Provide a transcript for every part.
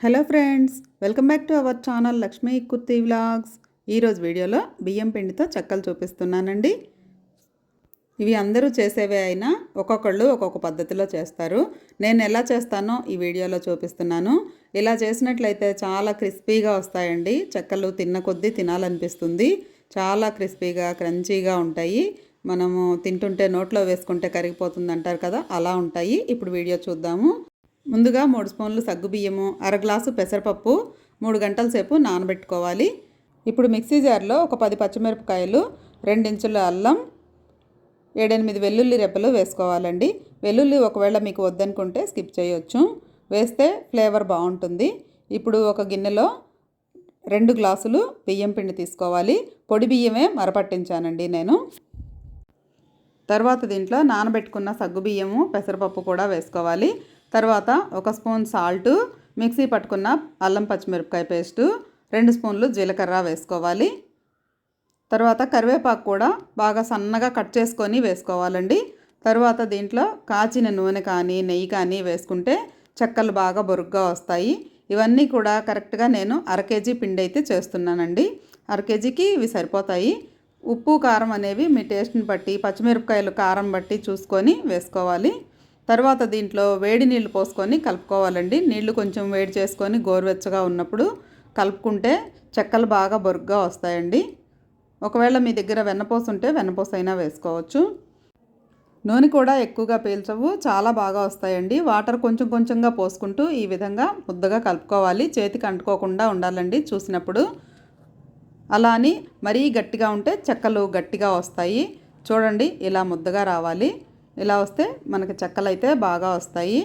Hello friends welcome back to our channel Lakshmi Kurti vlogs. ఈరోజు వీడియోలో బియ్యం పిండితో చెక్కలు చూపిస్తున్నానండి. ఇవి అందరూ చేసేవే అయినా ఒక్కొక్కళ్ళు ఒక్కొక్క పద్ధతిలో చేస్తారు. నేను ఎలా చేస్తానో ఈ వీడియోలో చూపిస్తున్నాను. ఇలా చేసినట్లయితే చాలా క్రిస్పీగా వస్తాయండి. చెక్కలు తిన్న కొద్దీ తినాలనిపిస్తుంది. చాలా క్రిస్పీగా క్రంచీగా ఉంటాయి. మనము తింటుంటే నోట్లో వేసుకుంటే కరిగిపోతుంది అంటారు కదా అలా ఉంటాయి. ఇప్పుడు వీడియో చూద్దాము. ముందుగా మూడు స్పూన్లు సగ్గుబియ్యము అర గ్లాసు పెసరపప్పు మూడు గంటల సేపు నానబెట్టుకోవాలి. ఇప్పుడు మిక్సీ జార్లో ఒక పది పచ్చిమిరపకాయలు రెండించుల అల్లం ఏడెనిమిది వెల్లుల్లి రెప్పలు వేసుకోవాలండి. వెల్లుల్లి ఒకవేళ మీకు వద్దనుకుంటే స్కిప్ చేయొచ్చు. వేస్తే ఫ్లేవర్ బాగుంటుంది. ఇప్పుడు ఒక గిన్నెలో రెండు గ్లాసులు బియ్యం పిండి తీసుకోవాలి. పొడి బియ్యమే మరపట్టించానండి నేను. తర్వాత దీంట్లో నానబెట్టుకున్న సగ్గు బియ్యము పెసరపప్పు కూడా వేసుకోవాలి. తర్వాత ఒక స్పూన్ సాల్టు మిక్సీ పట్టుకున్న అల్లం పచ్చిమిరపకాయ పేస్టు రెండు స్పూన్లు జీలకర్ర వేసుకోవాలి. తర్వాత కరివేపాకు కూడా బాగా సన్నగా కట్ చేసుకొని వేసుకోవాలండి. తర్వాత దీంట్లో కాచిన నూనె కానీ నెయ్యి కానీ వేసుకుంటే చెక్కలు బాగా బొరుగ్గా వస్తాయి. ఇవన్నీ కూడా కరెక్ట్గా నేను అర కేజీ పిండి అయితే చేస్తున్నానండి. అర కేజీకి ఇవి సరిపోతాయి. ఉప్పు కారం అనేవి మీ టేస్ట్ని బట్టి పచ్చిమిరపకాయలు కారం బట్టి చూసుకొని వేసుకోవాలి. తర్వాత దీంట్లో వేడి నీళ్ళు పోసుకొని కలుపుకోవాలండి. నీళ్ళు కొంచెం వేడి చేసుకొని గోరువెచ్చగా ఉన్నప్పుడు కలుపుకుంటే చెక్కలు బాగా బొరుగ్గా వస్తాయండి. ఒకవేళ మీ దగ్గర వెన్నపోస ఉంటే వెన్నపోస అయినా వేసుకోవచ్చు. నూనె కూడా ఎక్కువగా పీల్చవు చాలా బాగా వస్తాయండి. వాటర్ కొంచెం కొంచెంగా పోసుకుంటూ ఈ విధంగా ముద్దగా కలుపుకోవాలి. చేతికి అంటుకోకుండా ఉండాలండి చూసినప్పుడు. అలా అని మరీ గట్టిగా ఉంటే చెక్కలు గట్టిగా వస్తాయి. చూడండి ఇలా ముద్దగా రావాలి. ఇలా వస్తే మనకి చెక్కలు అయితే బాగా వస్తాయి.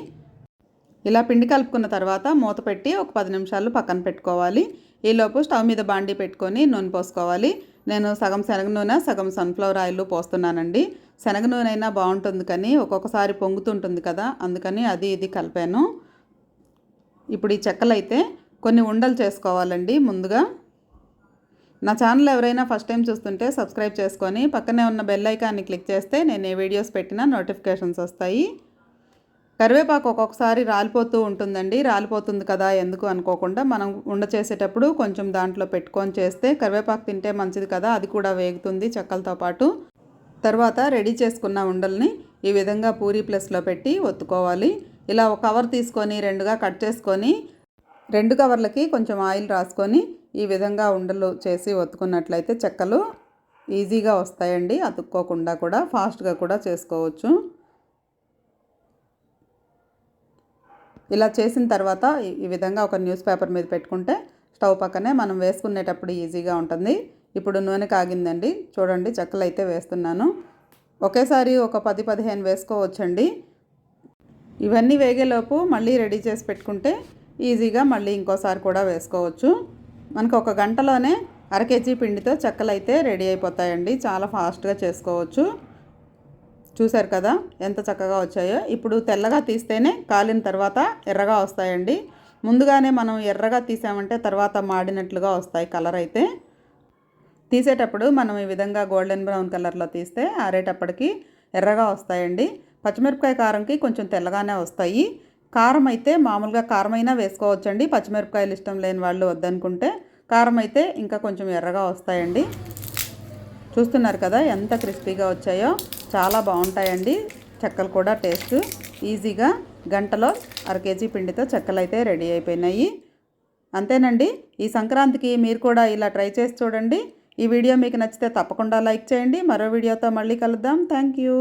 ఇలా పిండి కలుపుకున్న తర్వాత మూత పెట్టి ఒక పది నిమిషాలు పక్కన పెట్టుకోవాలి. ఈలోపు స్టవ్ మీద బాండీ పెట్టుకొని నూనె పోసుకోవాలి. నేను సగం శనగ నూనె సగం సన్ఫ్లవర్ ఆయిల్ పోస్తున్నానండి. శనగ నూనె అయినా బాగుంటుంది కానీ ఒక్కొక్కసారి పొంగుతుంటుంది కదా అందుకని అది ఇది కలిపాను. ఇప్పుడు ఈ చెక్కలు అయితే కొన్ని ఉండలు చేసుకోవాలండి ముందుగా. నా ఛానల్ ఎవరైనా ఫస్ట్ టైం చూస్తుంటే సబ్స్క్రైబ్ చేసుకొని పక్కనే ఉన్న బెల్ ఐకాన్ని క్లిక్ చేస్తే నేను ఏ వీడియోస్ పెట్టినా నోటిఫికేషన్స్ వస్తాయి. కరివేపాకు ఒక్కొక్కసారి రాలిపోతూ ఉంటుందండి. రాలిపోతుంది కదా ఎందుకు అనుకోకుండా మనం ఉండ చేసేటప్పుడు కొంచెం దాంట్లో పెట్టుకొని చేస్తే కరివేపాకు తింటే మంచిది కదా అది కూడా వేగుతుంది చెక్కలతో పాటు. తర్వాత రెడీ చేసుకున్న ఉండల్ని ఈ విధంగా పూరి ప్లస్లో పెట్టి ఒత్తుకోవాలి. ఇలా ఒక కవర్ తీసుకొని రెండుగా కట్ చేసుకొని రెండు కవర్లకి కొంచెం ఆయిల్ రాసుకొని ఈ విధంగా ఉండలు చేసి ఒత్తుకున్నట్లయితే చెక్కలు ఈజీగా వస్తాయండి. అతుక్కోకుండా కూడా ఫాస్ట్గా కూడా చేసుకోవచ్చు. ఇలా చేసిన తర్వాత ఈ విధంగా ఒక న్యూస్ పేపర్ మీద పెట్టుకుంటే స్టవ్ పక్కనే మనం వేసుకునేటప్పుడు ఈజీగా ఉంటుంది. ఇప్పుడు నూనె కాగిందండి. చూడండి చెక్కలు అయితే వేస్తున్నాను. ఒకేసారి ఒక పది పదిహేను వేసుకోవచ్చండి. ఇవన్నీ వేగేలోపు మళ్ళీ రెడీ చేసి పెట్టుకుంటే ఈజీగా మళ్ళీ ఇంకోసారి కూడా వేసుకోవచ్చు. మనకు ఒక గంటలోనే అర కేజీ పిండితో చెక్కలు అయితే రెడీ అయిపోతాయండి. చాలా ఫాస్ట్గా చేసుకోవచ్చు. చూశారు కదా ఎంత చక్కగా వచ్చాయో. ఇప్పుడు తెల్లగా తీస్తేనే కాలిన తర్వాత ఎర్రగా వస్తాయండి. ముందుగానే మనం ఎర్రగా తీసామంటే తర్వాత మాడినట్లుగా వస్తాయి కలర్ అయితే. తీసేటప్పుడు మనం ఈ విధంగా గోల్డెన్ బ్రౌన్ కలర్లో తీస్తే ఆరేటప్పటికి ఎర్రగా వస్తాయండి. పచ్చిమిరపకాయ కారంకి కొంచెం తెల్లగానే వస్తాయి. కారం అయితే మామూలుగా కారమైనా వేసుకోవచ్చండి. పచ్చిమిరపకాయలు ఇష్టం లేని వాళ్ళు వద్దనుకుంటే కారం అయితే ఇంకా కొంచెం ఎర్రగా వస్తాయండి. చూస్తున్నారు కదా ఎంత క్రిస్పీగా వచ్చాయో. చాలా బాగుంటాయండి. చెక్కలు కూడా టేస్ట్ ఈజీగా. గంటలో అర కేజీ పిండితో చెక్కలు అయితే రెడీ అయిపోయినాయి. అంతేనండి. ఈ సంక్రాంతికి మీరు కూడా ఇలా ట్రై చేసి చూడండి. ఈ వీడియో మీకు నచ్చితే తప్పకుండా లైక్ చేయండి. మరో వీడియోతో మళ్ళీ కలుద్దాం. Thank you.